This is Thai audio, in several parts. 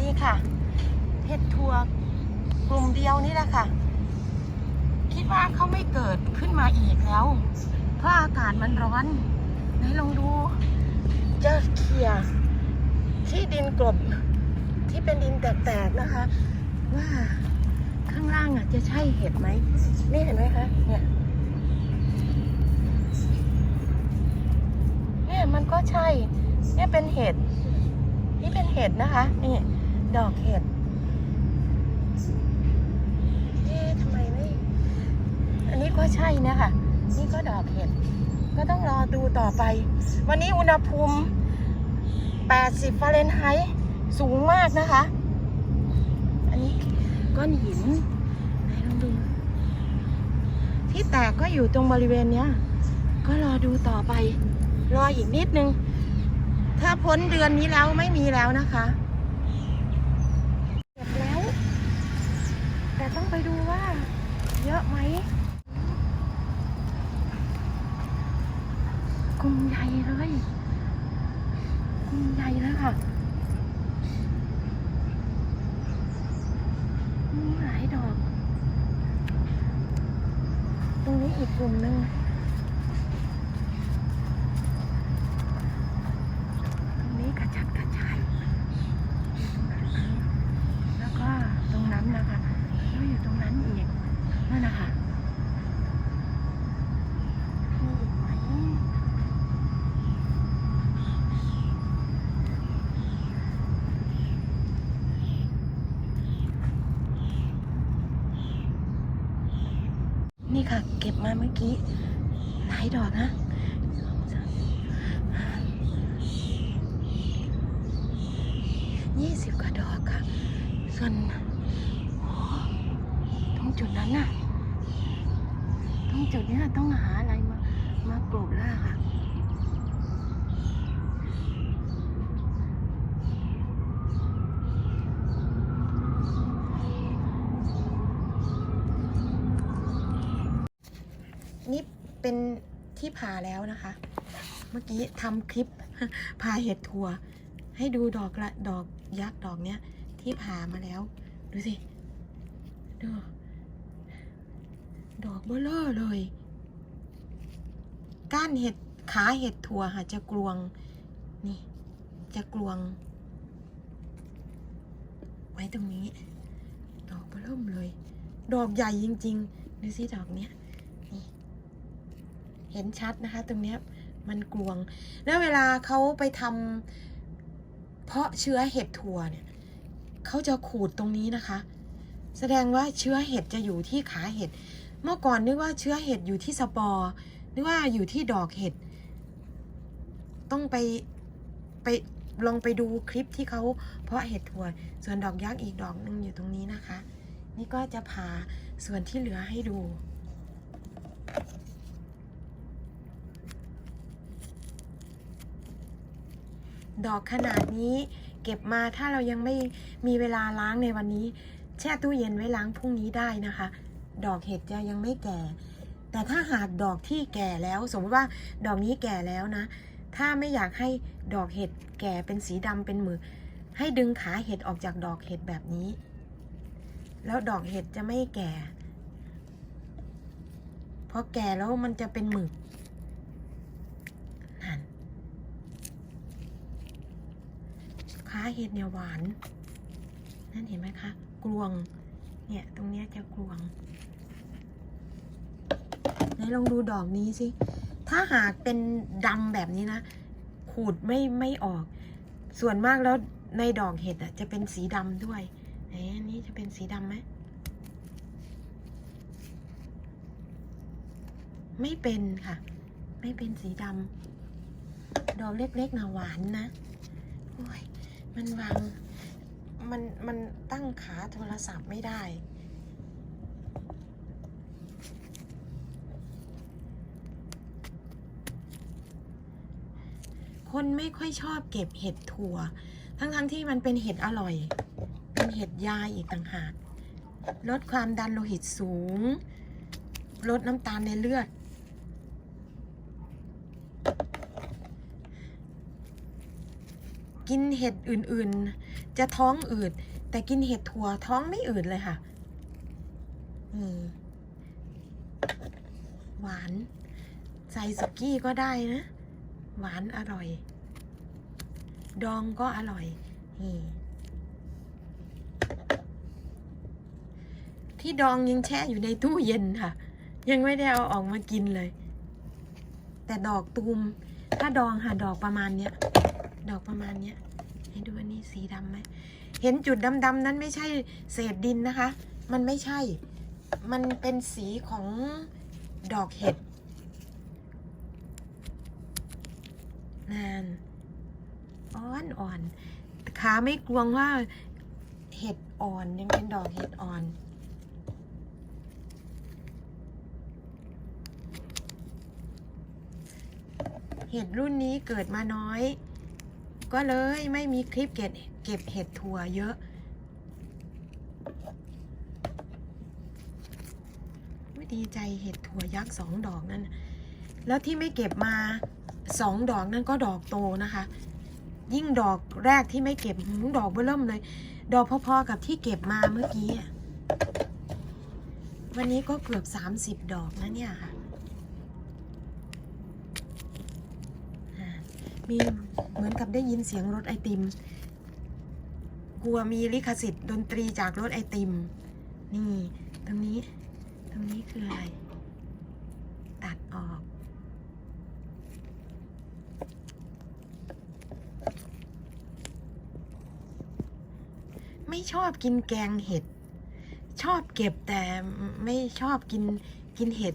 ดีค่ะเห็ดทัวร์กลุ่มเดียวนี่แหละค่ะ คิดว่าเขาไม่เกิดขึ้นมาอีกแล้ว เพราะอากาศมันร้อนไหนลองดูจะเขี่ยที่ดินกลบที่เป็นดินแตกๆนะคะ ว่าข้างล่างอะจะใช่เห็ดไหมนี่เห็นไหมคะเนี่ยเนี่ยมันก็ใช่เนี่ยเป็นเห็ดนี่เป็นเห็ดนะคะ นี่ ดอกเห็ดเอ๊ะทำไมไม่ อันนี้ก็ใช่เนี่ยค่ะ นี่ก็ดอกเห็ด ก็ต้องรอดูต่อไป วันนี้อุณหภูมิ 80ฟาเรนไฮต์สูงมากนะคะ อันนี้ก้อนหินไหนลองดู ที่แตกก็อยู่ตรงบริเวณเนี้ย ก็รอดูต่อไป รออีกนิดนึง ถ้าพ้นเดือนนี้แล้วไม่มีแล้วนะคะเก็บแล้ว แต้องไปดูว่า เยอะไหมกลุ่มใหญ่เลยกลุ่มใหญ่เลยค่ะมีหลายดอก ตรงนี้อีกกลุ่มหนึ่ง ตรงนี้กระจัดกระจายแล้วก็ตรงนั้นนะคะแล้วอยู่ตรงนั้นอีก นั่นนะคะมีอีกไหม นี่ค่ะ เก็บมาเมื่อกี้หลายดอกนะยี่สิบกว่าดอกค่ะ ส่วนโอ้ตรงจุดนั้นน่ะ ตรงจุดนี้ต้องหาอะไรมามากรบแล้วล่าค่ะ นี่เป็นที่ผ่าแล้วนะคะ เมื่อกี้ทำคลิปพาเห็ดทัวให้ดูดอกละดอกยักษ์ดอกเนี้ย ที่ผ่ามาแล้ว ดูสิ ดู ดอกเบลอเลย ก้านเห็ดขาเห็ดถั่วค่ะจะกลวง นี่ จะกลวง ไว้ตรงนี้ ดอกเบลอเลย ดอกใหญ่จริงๆดูสิดอกเนี้ย เห็นชัดนะคะ ตรงเนี้ยมันกลวง แล้วเวลาเขาไปทำเพาะเชื้อเห็ดถั่วเนี่ยเขาจะขูดตรงนี้นะคะ แสดงว่าเชื้อเห็ดจะอยู่ที่ขาเห็ด เมื่อก่อนนึกว่าเชื้อเห็ดอยู่ที่สปอร์นึกว่าอยู่ที่ดอกเห็ด ต้องไปไปลองไปดูคลิปที่เขาเพาะเห็ดถั่ว ส่วนดอกยักษ์อีกดอกหนึงอยู่ตรงนี้นะคะ นี่ก็จะผ่าส่วนที่เหลือให้ดู ดอกขนาดนี้ เก็บมาถ้าเรายังไม่มีเวลาล้างในวันนี้ แช่ตู้เย็นไว้ล้างพรุ่งนี้ได้นะคะ ดอกเห็ดจะยังไม่แก่ แต่ถ้าหากดอกที่แก่แล้ว สมมติว่าดอกนี้แก่แล้วนะ ถ้าไม่อยากให้ดอกเห็ดแก่เป็นสีดำเป็นหมึกให้ดึงขาเห็ดออกจากดอกเห็ดแบบนี้ แล้วดอกเห็ดจะไม่แก่เพราะแก่แล้วมันจะเป็นหมึกนั่น ขา เห็ดเนี่ยหวาน นั่นเห็นไหมคะกลวง เนี่ยตรงเนี้ยจะกลวงไหนลองดูดอกนี้สิ ถ้าหากเป็นดำแบบนี้นะ ขูดไม่ไม่ออก ส่วนมากแล้วในดอกเห็ดอะจะเป็นสีดำด้วยไหนอันนี้จะเป็นสีดำไหมไม่เป็นค่ะ ไม่เป็นสีดำดอกเล็กๆนะหวานนะ โอ้ย มันวาง มัน มันตั้งขาโทรศัพท์ไม่ได้ คนไม่ค่อยชอบเก็บเห็ดถั่ว ทั้งๆทที่มันเป็นเห็ดอร่อย เป็นเห็ดยาอีกต่างหาก ลดความดันโลหิตสูง ลดน้ำตาลในเลือด กินเห็ดอื่นๆ จะท้องอืด แต่กินเห็ดถั่วท้องไม่อืดเลยค่ะอืมหวาน ใส่สุกี้ก็ได้นะ หวานอร่อย ดองก็อร่อยนี่ที่ดองยังแช่อยู่ในตู้เย็นค่ะ ยังไม่ได้เอาออกมากินเลย แต่ดอกตูม ถ้าดองค่ะดอกประมาณเนี้ย ดอกประมาณเนี้ยให้ดูอันนี้สีดำไหมเห็นจุดดำๆนั้นไม่ใช่เศษดินนะคะ มันไม่ใช่ มันเป็นสีของดอกเห็ดนานอ่อนอ่อนขาไม่กลวงว่าเห็ดอ่อนยังเป็นดอกเห็ดอ่อนเห็ดรุ่นนี้เกิดมาน้อย ก็เลยไม่มีคลิปเก็บเก็บเห็ดถั่วเยอะไม่ดีใจเห็ดถั่วยักษ์สองดอกนั่น แล้วที่ไม่เก็บมาสองดอกนั่นก็ดอกโตนะคะ ยิ่งดอกแรกที่ไม่เก็บหดอกเบ้อเริ่มเลย ดอกพอๆกับที่เก็บมาเมื่อกี้ วันนี้ก็เกือบสามสิบดอกนะเนี่ยค่ะอ่า มีเหมือนกับได้ยินเสียงรถไอติม กลัวมีลิขสิทธิ์ดนตรีจากรถไอติม นี่ ตรงนี้ ตรงนี้คืออะไร ตัดออกไม่ชอบกินแกงเห็ด ชอบเก็บแต่ไม่ชอบกินกินเห็ด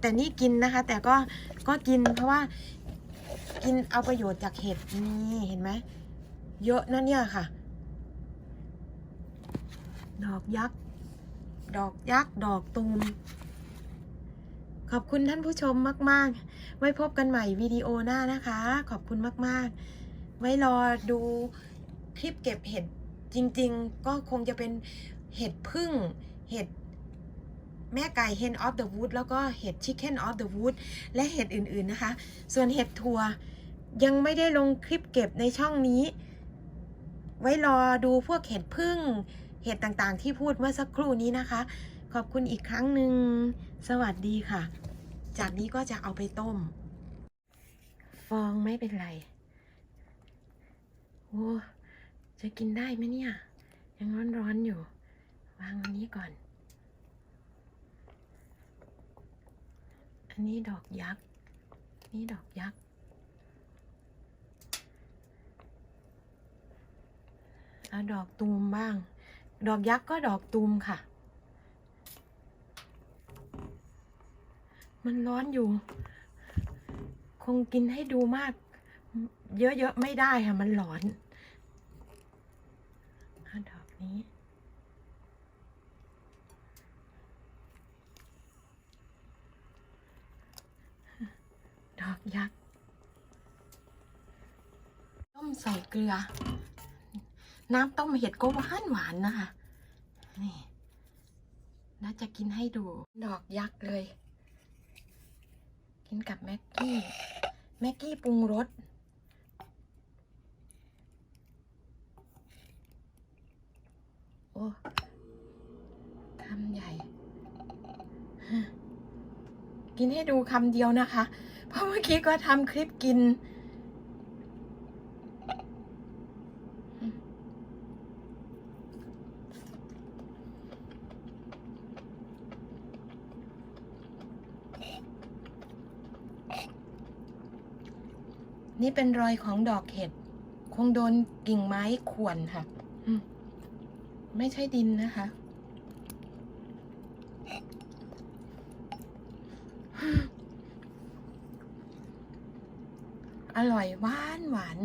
แต่นี่กินนะคะ แต่ก็ก็กินเพราะว่า กินเอาประโยชน์จากเห็ดนี่เห็นไหมเยอะนะเนี่ยค่ะ ดอกยักษ์ ดอกยักษ์ ดอกตูม ขอบคุณท่านผู้ชมมาก ๆ ไว้พบกันใหม่วิดีโอหน้านะคะ ขอบคุณมาก ๆ ไว้รอดูคลิปเก็บเห็ดจริง ๆ ก็คงจะเป็นเห็ดพึ่ง เห็ด แม่ไก่ hen of the wood แล้วก็เห็ด chicken of the wood และเห็ดอื่นๆนะคะ ส่วนเห็ดถั่วยังไม่ได้ลงคลิปเก็บในช่องนี้ ไว้รอดูพวกเห็ดพึ่ง เห็ดต่างๆ ที่พูดเมื่อสักครู่นี้นะคะ ขอบคุณอีกครั้งหนึ่ง สวัสดีค่ะ จากนี้ก็จะเอาไปต้ม ฟองไม่เป็นไร โอ้จะกินได้ไหมเนี่ย ยังร้อนๆอยู่ วางอันนี้ก่อน อันนี้ดอกยักษ์ นี่ดอกยักษ์ เอาดอกตูมบ้าง ดอกยักษ์ก็ดอกตูมค่ะ มันร้อนอยู่ คงกินให้ดูมาก เยอะๆไม่ได้ค่ะ มันร้อนอดอกนี้ ดอก ยักษ์ต้มใส่เกลือ น้ำต้มเห็ดก็หวานหวานนะคะ นี่น่าจะกินให้ดู ดอกยักษ์เลย กินกับแม็กกี้ แม็กกี้ปรุงรสโอ้คำใหญ่ ฮะ กินให้ดูคำเดียวนะคะ เพราะเมื่อกี้ก็ทำคลิปกิน นี่เป็นรอยของดอกเห็ด คงโดนกิ่งไม้ข่วนค่ะ ไม่ใช่ดินนะคะ อร่อยหวานหวาน